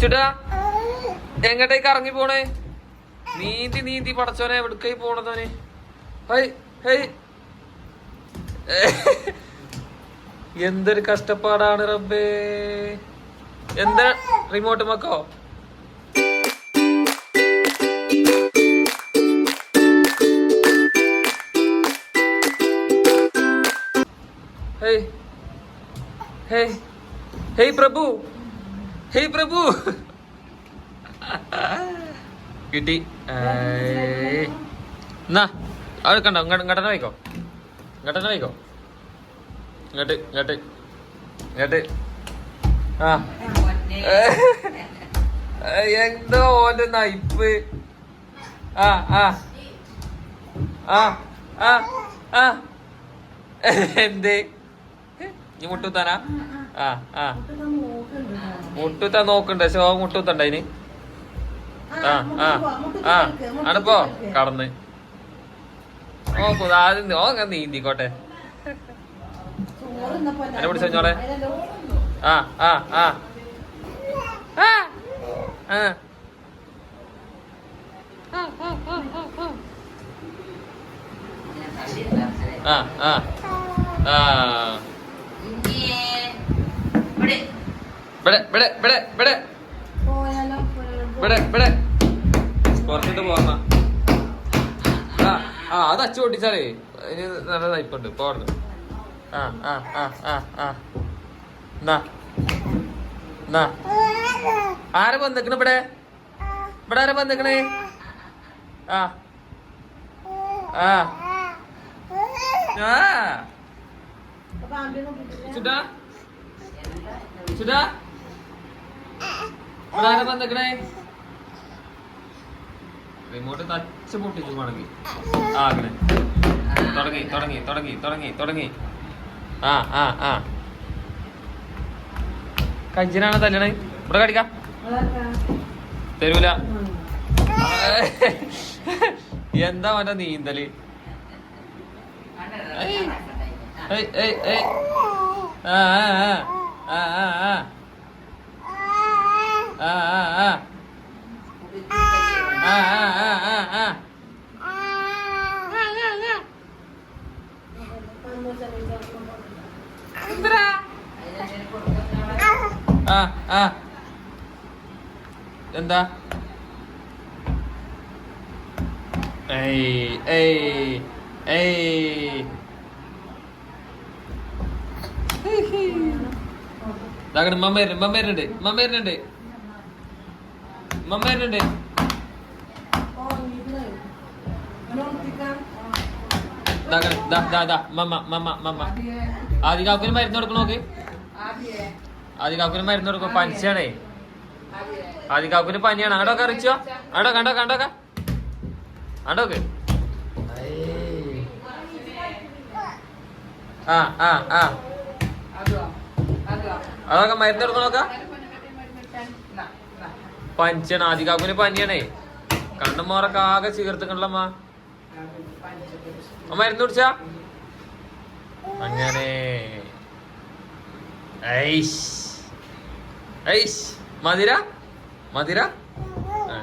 ചുടാ എങ്ങട്ടേക്ക് ഇറങ്ങി പോണേ? നീന്തി നീന്തി പടച്ചോനെ എവിടേക്കായി പോണതോനെ എന്തൊരു കഷ്ടപ്പാടാണ് റബ്ബേ. എന്താ remote മക്കോ hey hey hey Prabhu. Hey Prabhu കിട്ടി. എന്നാ അത് കണ്ടോ? ഇങ്ങോട്ട് ഇങ്ങോട്ടെ വയ്ക്കോ ഇങ്ങോട്ടെ വയ്ക്കോ ഇങ്ങോട്ട് ഇങ്ങോട്ട് ഇങ്ങോട്ട്. ആ. എന്തോ ഓന്റെ നയിപ്പ് ആ ആ. ആ ആ ആ. എന്തേ? ഇനി മുട്ടുത്താനാ? ആ ആ. മുട്ടുത്താൻ നോക്കണ്ടേ. ശോ മുട്ടുത്തണ്ട അതിന് ആ ആ ആ. ആണിപ്പോ കടന്ന്. ഓ ആദ്യം ഓ അങ്ങനെ നീന്തിക്കോട്ടെ. എന്നെ പിടിച്ച വെച്ചോളെ. ആ. ആ ആ. ആ ആ. ആ ആ ആ ഇവിടെ ഇവിടെ ഇവിടെ ഇവിടെ ഇവിടെ ഇവിടെ പുറത്തിട്ട് പോന്ന ആ ആ അത് അച്ചു പൊട്ടിച്ചാലേ. ഇനി നല്ല നയിപ്പുണ്ട് പോർന്ന് ആ ആ ആ ആ ആ. എന്നാ. എന്നാ. ആരെ വന്നിക്കണ ഇവിടെ? ഇവിടെ ആരെ വന്നിക്കണേ? ആ. ആ. ആ. ചുട്ടാ ചുട്ടാ ഇവിടെ റിമോട്ട് തച്ച് പൊട്ടിച്ചു മടങ്ങി. ആ അങ്ങനെ. തുടങ്ങി തുടങ്ങി തുടങ്ങി തുടങ്ങി തുടങ്ങി. ആ ആ ആ. കഞ്ചിനാണ് തല്ലണേ? ഇവിടെ കടിക്ക. തരൂല. എന്താ മറ്റേ നീന്തൽ? ഏയ് ഏയ് ഏയ്. ആ ആ. ആ ആ ആ. ആ ആ ആ. ആ ആ ആ ആ ആ. ആ ആ. എന്താ? ഏയ് ഏയ് ഏയ്. ഇതാകണം മമ്മ വരുന്നുണ്ട് മമ്മ വരുന്നുണ്ട് മമ്മ വരുന്നുണ്ട്. മമ്മ എന്നുണ്ട് മമ്മ മമ്മ മമ്മ. ആദ്യ കാക്കുന് മരുന്ന് കൊടുക്കണോ നോക്ക്? ആദ്യ കാക്കുന് മരുന്ന് കൊടുക്കും പനിച്ചാണേ. ആദ്യ കാക്കുന് പനിയാണ് അങ്ങോട്ടോ കറിച്ചോ അങ്ങോട്ടോ കണ്ടോ കണ്ടോ അങ്ങോട്ടോക്ക് ആ ആ ആ. അതൊക്കെ മരുന്ന് എടുക്കണോക്കാ പനിച്ചാണ് ആദികാക്കുവിന് പനിയാണേ. കണ്ണുമാറൊക്കെ ആകെ ചീർത്തുക്കണല്ലമ്മ ആ മരുന്ന് കുടിച്ചാ? അങ്ങനെ. മതിര മതിര ആ.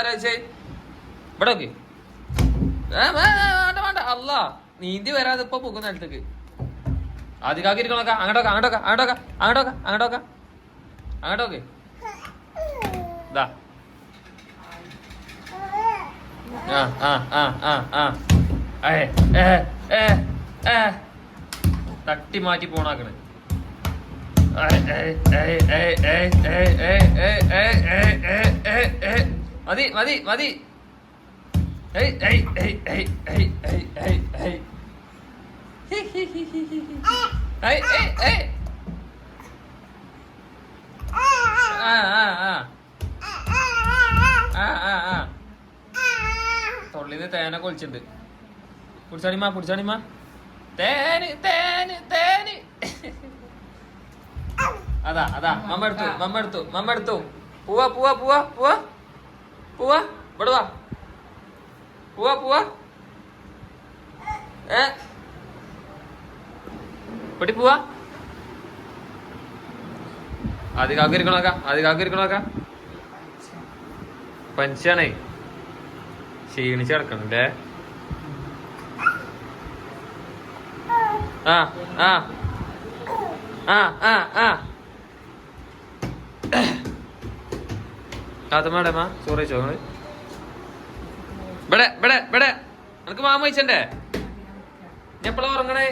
ആരാ ചോദിച്ചേ? ഇവിടെ വേണ്ട വേണ്ട. അല്ല നീന്തി വരാതെ ഇപ്പൊ പോകുന്ന സ്ഥലത്തേക്ക് ആദ്യക്കാക്കിരിക്കണോക്ക അങ്ങോട്ടൊക്കെ അങ്ങോട്ടൊക്കെ അങ്ങോട്ടൊക്കെ അങ്ങോട്ടൊക്കെ അങ്ങോട്ടൊക്കെ. അങ്ങോട്ടൊക്കെ ഇതാ ആ ആ ആ ആ ആ തട്ടി മാറ്റി പോണാക്കണേ. മതി മതി മതി ഏയ്, ഏയ്, ഏയ്, ഏയ്. ഹി, ഹി, ഹി, ഹി, ഹി, ഹി. ഏയ്, ഏയ്, ഏയ്. ആ ആ ആ ആ ആ ആ കൊളിച്ചിട്ടുണ്ട് പിടിച്ചാണിമാ പിടിച്ചാണിമാ തേന് തേന് തേന്. അതാ അതാ മമ്മ എടുത്തു മമ്മ എടുത്തു മമ്മ എടുത്തു. പൂവാ പൂവാ പൂവാ പൂവാ. പൂവാ ഇവിടെ വാ. പൂവാ പോവാ. ഏ? ഇവിടെ പോവാ. ആദ്യ കാക്ക ഇരിക്കണോക്ക ആദ്യ കാക്ക ഇരിക്കണോക്ക പനിച്ചാണേ ക്ഷീണിച്ച് കിടക്കണല്ലേ ആ ആ. ആ ആ താത്തമ്മയുടെ ചോറ് വെച്ചോ നിങ്ങൾ ഇവിടെ ഇവിടെ ഇവിടെ. നിനക്ക് മാമ വെച്ചണ്ടേ ഞാൻ എപ്പോഴാ ഉറങ്ങണേ?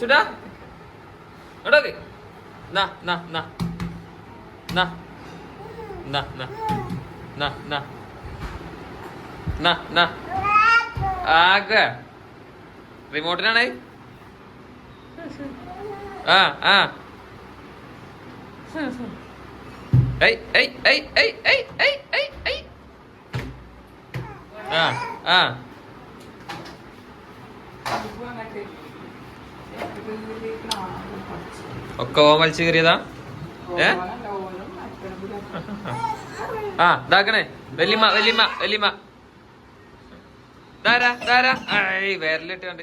ചുടാ എടോക്കെ നാ നാ നാ. നാ. നാ നാ. നാ നാ. നാ റിമോട്ടിനാണേ ആ ആ. ഏയ് ഏയ് ഏയ് ഏയ് ഏയ് ഏയ് ഏയ് ഏയ്. ആ കയറിയതാ? ഏ? ആ ഇതാക്കണേ. വല്യമ്മ വല്യമ്മ വല്യമ്മ. ധാരാ ധാരാ ഐ വിരലിട്ട് കണ്ട്.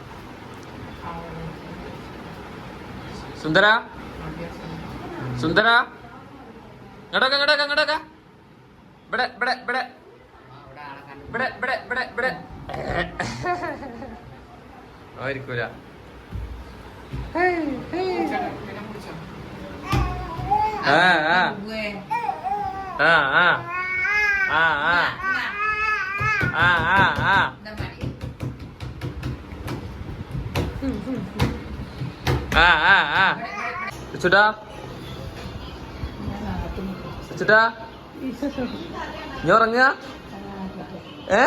സുന്ദര? സുന്ദര? ഇങ്ങോട്ടൊക്കെ ഇങ്ങോട്ടൊക്കെ ഇങ്ങോട്ടൊക്കെ ഇവിടെ ഇവിടെ ഇവിടെ. ഇവിടെ ഇവിടെ ഇവിടെ ഇവിടെ. ആയിരിക്കൂല. ആ ആ. ആ ആ. ആ ആ. ആ ആ ആ. ആ ആ ആ. ചുട്ടാ ചുട്ടാ നീ ഉറങ്ങുക? ഏ?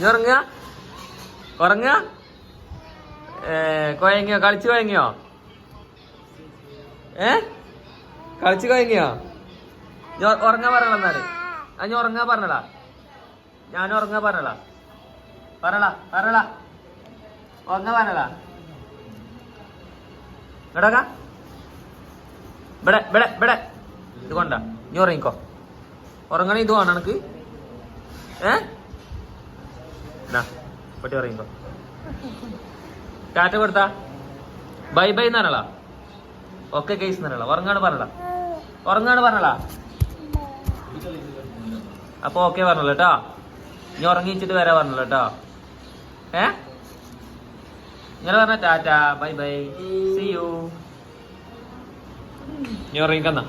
നീ ഉറങ്ങുക? ഉറങ്ങുക? കൊയങ്ങിയോ കളിച്ചു കൊയങ്ങിയോ ഏ? കളിച്ചു കൊയങ്ങിയോ ഞാൻ ഉറങ്ങാൻ പറഞ്ഞടാ എന്നാൽ. ഞാൻ ഉറങ്ങാൻ പറഞ്ഞടാ. ഞാൻ ഉറങ്ങാൻ പറഞ്ഞടാ. പറഞ്ഞടാ പറഞ്ഞടാ. ഉറങ്ങാൻ പറഞ്ഞതാ. ഇവിടെ ഇവിടെ ഇവിടെ ഇവിടെ. ഇത് കൊണ്ട. നീ ഉറങ്ങിക്കോ. ഉറങ്ങണ ഇത് വേണം എനിക്ക് ഏ? പൊട്ടി ഉറങ്ങിക്കോ. ടാറ്റ കൊടുത്താ. ബൈ ബൈ എന്നാണല്ല ഒക്കെ കേസ് എന്നാണല്ല ഉറങ്ങാണ് പറഞ്ഞടാ ഉറങ്ങാണ് പറഞ്ഞടാ അപ്പൊ ഓക്കെ പറഞ്ഞല്ലോ കേട്ടോ. ഇനി ഉറങ്ങിച്ചിട്ട് വരാ പറഞ്ഞല്ലോ കേട്ടോ. ഏ? ഇങ്ങനെ പറഞ്ഞ tata bye bye see you നീ ഉറങ്ങിക്കന്നാ